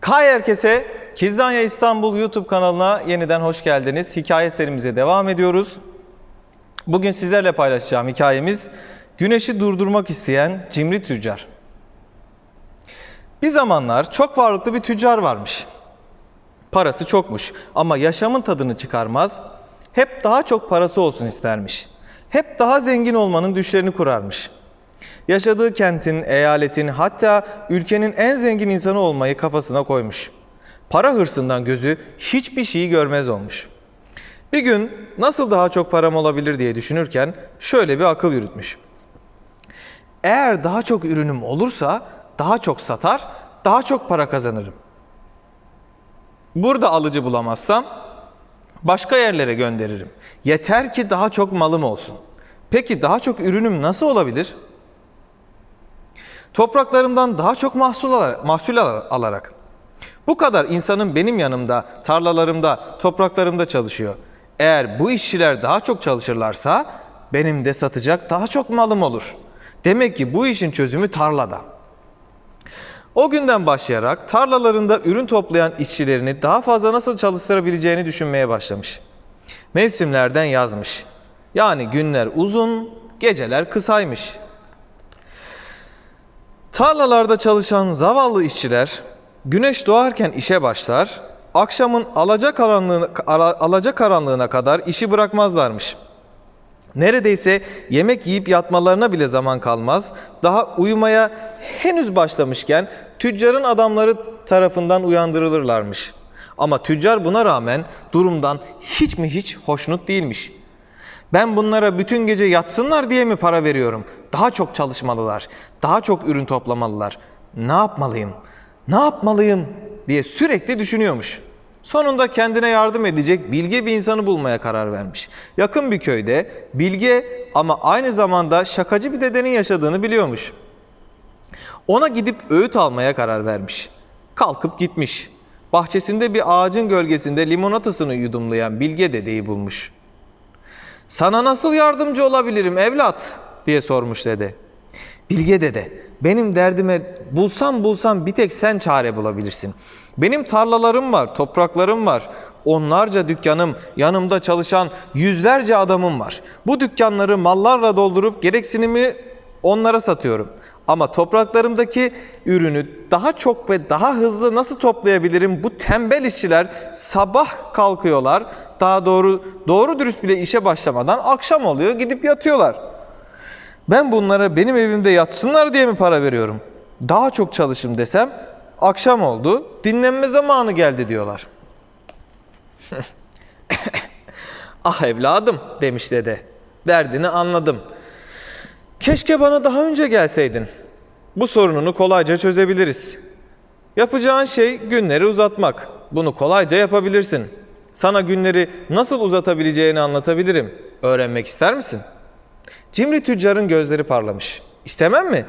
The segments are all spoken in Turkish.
Kay herkese Kizanya İstanbul YouTube kanalına yeniden hoş geldiniz. Hikaye serimize devam ediyoruz. Bugün sizlerle paylaşacağım hikayemiz Güneşi durdurmak isteyen cimri tüccar. Bir zamanlar çok varlıklı bir tüccar varmış. Parası çokmuş ama yaşamın tadını çıkarmaz, hep daha çok parası olsun istermiş. Hep daha zengin olmanın düşlerini kurarmış. Yaşadığı kentin, eyaletin hatta ülkenin en zengin insanı olmayı kafasına koymuş. Para hırsından gözü hiçbir şeyi görmez olmuş. Bir gün nasıl daha çok param olabilir diye düşünürken şöyle bir akıl yürütmüş. Eğer daha çok ürünüm olursa daha çok satar, daha çok para kazanırım. Burada alıcı bulamazsam başka yerlere gönderirim. Yeter ki daha çok malım olsun. Peki daha çok ürünüm nasıl olabilir? Topraklarımdan daha çok mahsul alarak, mahsul al- alarak. Bu kadar insanın benim yanımda, tarlalarımda, topraklarımda çalışıyor. Eğer bu işçiler daha çok çalışırlarsa benim de satacak daha çok malım olur. Demek ki bu işin çözümü tarlada. O günden başlayarak tarlalarında ürün toplayan işçilerini daha fazla nasıl çalıştırabileceğini düşünmeye başlamış. Mevsimlerden yazmış. Yani günler uzun, geceler kısaymış. Tarlalarda çalışan zavallı işçiler güneş doğarken işe başlar, akşamın alacakaranlığına, ara- alacakaranlığına kadar işi bırakmazlarmış. Neredeyse yemek yiyip yatmalarına bile zaman kalmaz. Daha uyumaya henüz başlamışken tüccarın adamları tarafından uyandırılırlarmış. Ama tüccar buna rağmen durumdan hiç mi hiç hoşnut değilmiş. Ben bunlara bütün gece yatsınlar diye mi para veriyorum? Daha çok çalışmalılar, daha çok ürün toplamalılar. Ne yapmalıyım? Ne yapmalıyım diye sürekli düşünüyormuş. Sonunda kendine yardım edecek bilge bir insanı bulmaya karar vermiş. Yakın bir köyde bilge ama aynı zamanda şakacı bir dedenin yaşadığını biliyormuş. Ona gidip öğüt almaya karar vermiş. Kalkıp gitmiş. Bahçesinde bir ağacın gölgesinde limonatasını yudumlayan bilge dedeyi bulmuş. Sana nasıl yardımcı olabilirim evlat? diye sormuş dede. Bilge dede, benim derdime bulsam bulsam bir tek sen çare bulabilirsin. Benim tarlalarım var, topraklarım var. Onlarca dükkanım, yanımda çalışan yüzlerce adamım var. Bu dükkanları mallarla doldurup gereksinimi onlara satıyorum. Ama topraklarımdaki ürünü daha çok ve daha hızlı nasıl toplayabilirim? Bu tembel işçiler sabah kalkıyorlar. Daha doğru doğru dürüst bile işe başlamadan akşam oluyor gidip yatıyorlar. Ben bunlara benim evimde yatsınlar diye mi para veriyorum? Daha çok çalışım desem akşam oldu, dinlenme zamanı geldi diyorlar. ah evladım demiş dede. Derdini anladım. Keşke bana daha önce gelseydin. Bu sorununu kolayca çözebiliriz. Yapacağın şey günleri uzatmak. Bunu kolayca yapabilirsin. Sana günleri nasıl uzatabileceğini anlatabilirim. Öğrenmek ister misin? Cimri tüccarın gözleri parlamış. İstemem mi?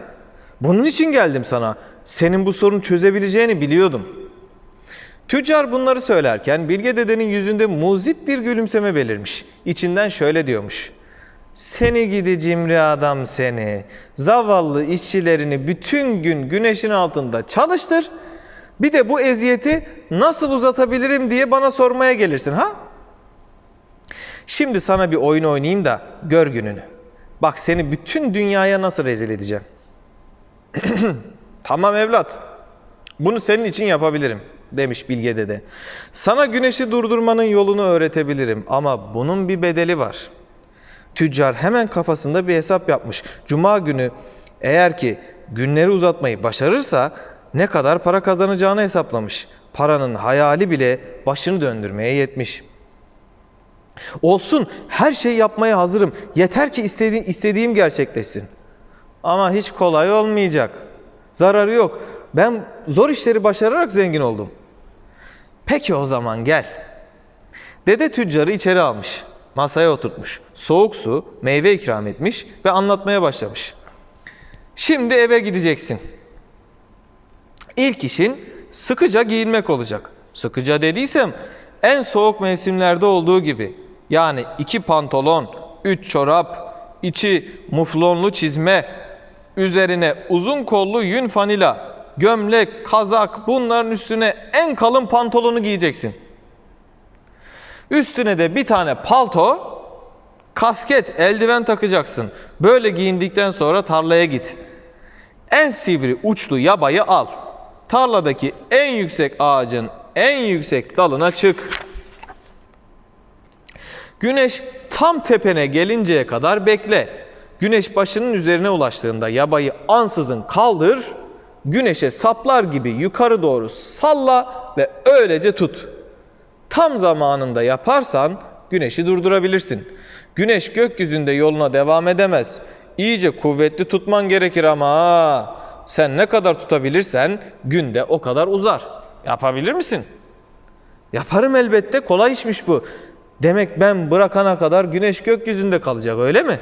Bunun için geldim sana. Senin bu sorunu çözebileceğini biliyordum. Tüccar bunları söylerken Bilge dedenin yüzünde muzip bir gülümseme belirmiş. İçinden şöyle diyormuş. Seni gidi cimri adam seni. Zavallı işçilerini bütün gün güneşin altında çalıştır. Bir de bu eziyeti nasıl uzatabilirim diye bana sormaya gelirsin ha? Şimdi sana bir oyun oynayayım da gör gününü. Bak seni bütün dünyaya nasıl rezil edeceğim. tamam evlat. Bunu senin için yapabilirim demiş Bilge dede. Sana güneşi durdurmanın yolunu öğretebilirim ama bunun bir bedeli var. Tüccar hemen kafasında bir hesap yapmış. Cuma günü eğer ki günleri uzatmayı başarırsa ne kadar para kazanacağını hesaplamış. Paranın hayali bile başını döndürmeye yetmiş. Olsun her şeyi yapmaya hazırım. Yeter ki istediğim, istediğim gerçekleşsin. Ama hiç kolay olmayacak. Zararı yok. Ben zor işleri başararak zengin oldum. Peki o zaman gel. Dede tüccarı içeri almış. Masaya oturtmuş. Soğuk su, meyve ikram etmiş ve anlatmaya başlamış. Şimdi eve gideceksin. İlk işin sıkıca giyinmek olacak. Sıkıca dediysem en soğuk mevsimlerde olduğu gibi. Yani iki pantolon, üç çorap, içi muflonlu çizme, üzerine uzun kollu yün fanila, gömlek, kazak bunların üstüne en kalın pantolonu giyeceksin. Üstüne de bir tane palto, kasket, eldiven takacaksın. Böyle giyindikten sonra tarlaya git. En sivri uçlu yabayı al. Tarladaki en yüksek ağacın en yüksek dalına çık. Güneş tam tepene gelinceye kadar bekle. Güneş başının üzerine ulaştığında yabayı ansızın kaldır, güneşe saplar gibi yukarı doğru salla ve öylece tut. Tam zamanında yaparsan güneşi durdurabilirsin. Güneş gökyüzünde yoluna devam edemez. İyice kuvvetli tutman gerekir ama. Sen ne kadar tutabilirsen günde o kadar uzar. Yapabilir misin? Yaparım elbette. Kolay işmiş bu. Demek ben bırakana kadar güneş gökyüzünde kalacak öyle mi?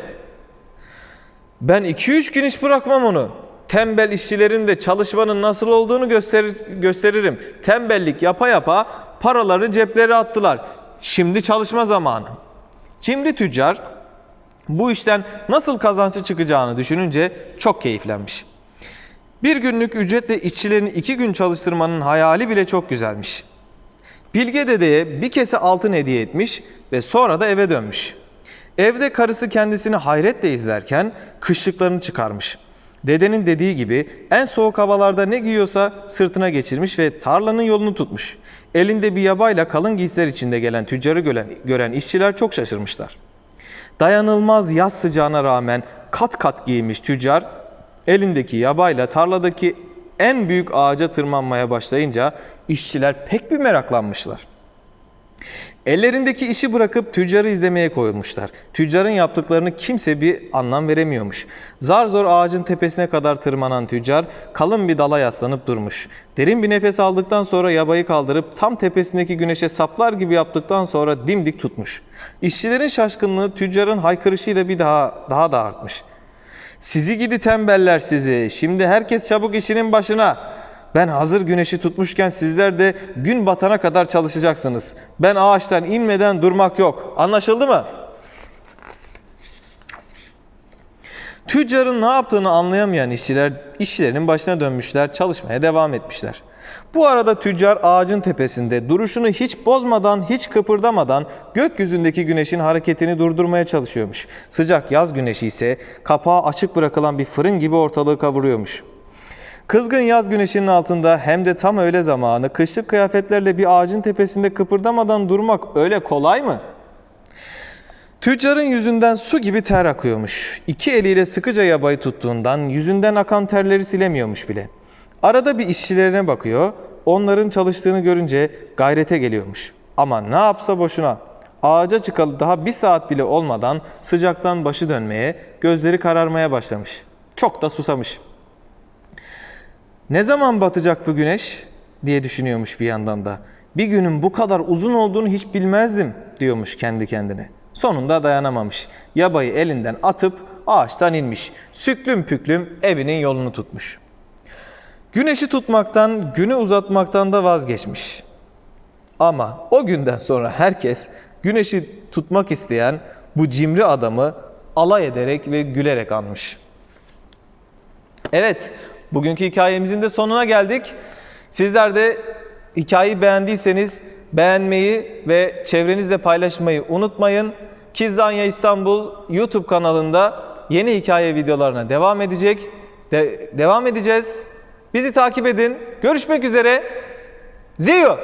Ben 2-3 gün hiç bırakmam onu. Tembel işçilerin de çalışmanın nasıl olduğunu gösterir, gösteririm. Tembellik yapa yapa paraları cepleri attılar. Şimdi çalışma zamanı. Cimri tüccar bu işten nasıl kazançlı çıkacağını düşününce çok keyiflenmiş. Bir günlük ücretle işçilerini iki gün çalıştırmanın hayali bile çok güzelmiş. Bilge dedeye bir kese altın hediye etmiş ve sonra da eve dönmüş. Evde karısı kendisini hayretle izlerken kışlıklarını çıkarmış. Dedenin dediği gibi en soğuk havalarda ne giyiyorsa sırtına geçirmiş ve tarlanın yolunu tutmuş. Elinde bir yabayla kalın giysiler içinde gelen tüccarı gören, gören işçiler çok şaşırmışlar. Dayanılmaz yaz sıcağına rağmen kat kat giymiş tüccar elindeki yabayla tarladaki en büyük ağaca tırmanmaya başlayınca işçiler pek bir meraklanmışlar. Ellerindeki işi bırakıp tüccarı izlemeye koyulmuşlar. Tüccarın yaptıklarını kimse bir anlam veremiyormuş. Zar zor ağacın tepesine kadar tırmanan tüccar kalın bir dala yaslanıp durmuş. Derin bir nefes aldıktan sonra yabayı kaldırıp tam tepesindeki güneşe saplar gibi yaptıktan sonra dimdik tutmuş. İşçilerin şaşkınlığı tüccarın haykırışıyla bir daha daha da artmış. Sizi gidi tembeller sizi. Şimdi herkes çabuk işinin başına. Ben hazır güneşi tutmuşken sizler de gün batana kadar çalışacaksınız. Ben ağaçtan inmeden durmak yok. Anlaşıldı mı? Tüccarın ne yaptığını anlayamayan işçiler işçilerinin başına dönmüşler, çalışmaya devam etmişler. Bu arada tüccar ağacın tepesinde duruşunu hiç bozmadan, hiç kıpırdamadan gökyüzündeki güneşin hareketini durdurmaya çalışıyormuş. Sıcak yaz güneşi ise kapağı açık bırakılan bir fırın gibi ortalığı kavuruyormuş. Kızgın yaz güneşinin altında hem de tam öğle zamanı kışlık kıyafetlerle bir ağacın tepesinde kıpırdamadan durmak öyle kolay mı? Tüccarın yüzünden su gibi ter akıyormuş. İki eliyle sıkıca yabayı tuttuğundan yüzünden akan terleri silemiyormuş bile. Arada bir işçilerine bakıyor, onların çalıştığını görünce gayrete geliyormuş. Ama ne yapsa boşuna. Ağaca çıkalı daha bir saat bile olmadan sıcaktan başı dönmeye, gözleri kararmaya başlamış. Çok da susamış. Ne zaman batacak bu güneş diye düşünüyormuş bir yandan da. Bir günün bu kadar uzun olduğunu hiç bilmezdim diyormuş kendi kendine. Sonunda dayanamamış. Yabayı elinden atıp ağaçtan inmiş. Süklüm püklüm evinin yolunu tutmuş. Güneşi tutmaktan, günü uzatmaktan da vazgeçmiş. Ama o günden sonra herkes güneşi tutmak isteyen bu cimri adamı alay ederek ve gülerek anmış. Evet, bugünkü hikayemizin de sonuna geldik. Sizler de hikayeyi beğendiyseniz beğenmeyi ve çevrenizle paylaşmayı unutmayın. Kizzanya İstanbul YouTube kanalında yeni hikaye videolarına devam edecek. De- devam edeceğiz. Bizi takip edin. Görüşmek üzere. See you.